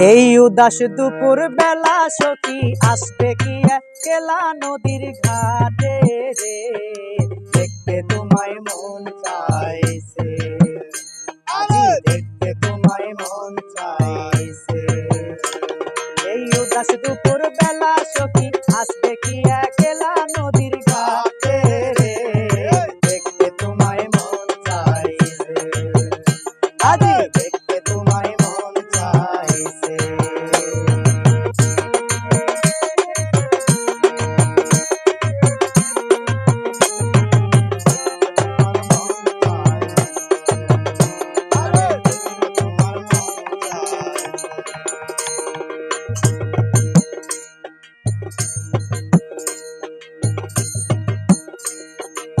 এই উদাস দুপুর বেলা সখী আসবে কি একলা নদীর ঘাটে রে? দেখতে তোমায় মন চাইছে। দেখতে তোমায় মন চাইছে। এই উদাস দুপুর বেলা সখী আসবে কি কেলা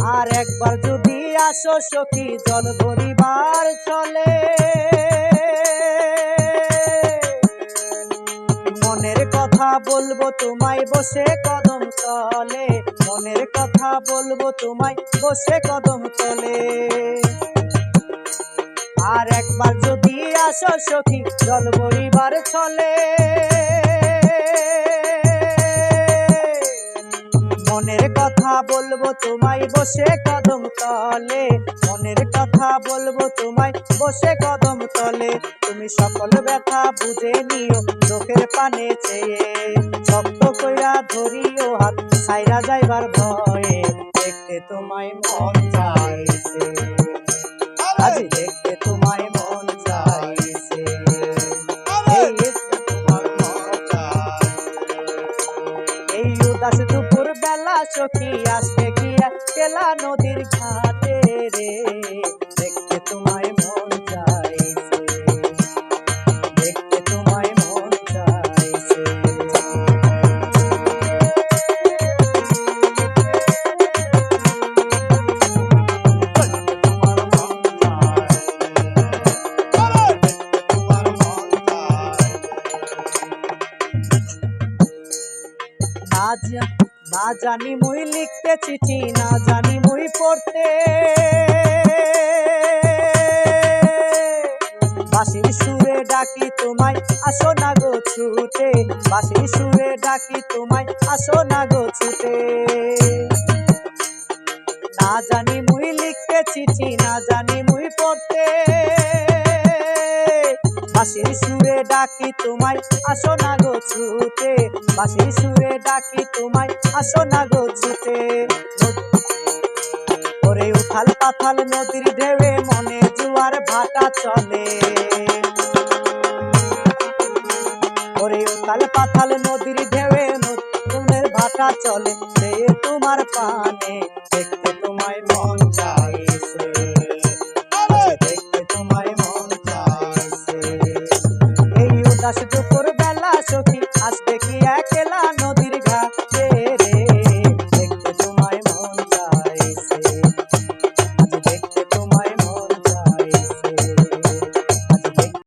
আর একবার যদি আসো সখী জল ভরিবার চলে। মনের কথা বলব তোমায় বসে কদম তলে। মনের কথা বলব তোমায় বসে কদম তলে। আর একবার যদি আসো সখী জল ভরিবার চলে। বলব তোমায়, বসে কদম তলে। মনের কথা বলব তোমায়, বসে কদম তলে। তুমি সকল ব্যথা বুঝে নিও চোখের পানে চেয়ে। শক্ত কইরা ধরিও হাত সাইরা যাইবার ভয়ে। দেখতে তোমায় মন চাইছে। দেখতে তোমায় সখী আসবে গিয়া কেলা নদীর ঘাটে রে। দেখতে তোমায় মন চাইছে। দেখতে তোমায় মন চাইছে। না জা- না জানি মুই লিখতে চিঠি, না জানি মুই পড়তে। বাসির সুরে ডাকি তোমায়, আসো না গো ছুটে। বাসির সুরে ডাকি তোমায়, আসো না গো ছুটে। বাঁশির সুরে ডাকি তোমায়, আসো না গো ছুটে। বাঁশির সুরে ডাকি তোমায়, আসো না গো ছুটে। ওরে উথাল পাথাল নদীর ঢেউে মনে জুয়ার ভাটা চলে। ওরে উথাল পাথাল নদীর ঢেউে নতুনের ভাটা চলে। সে তোমার পানে abrazo que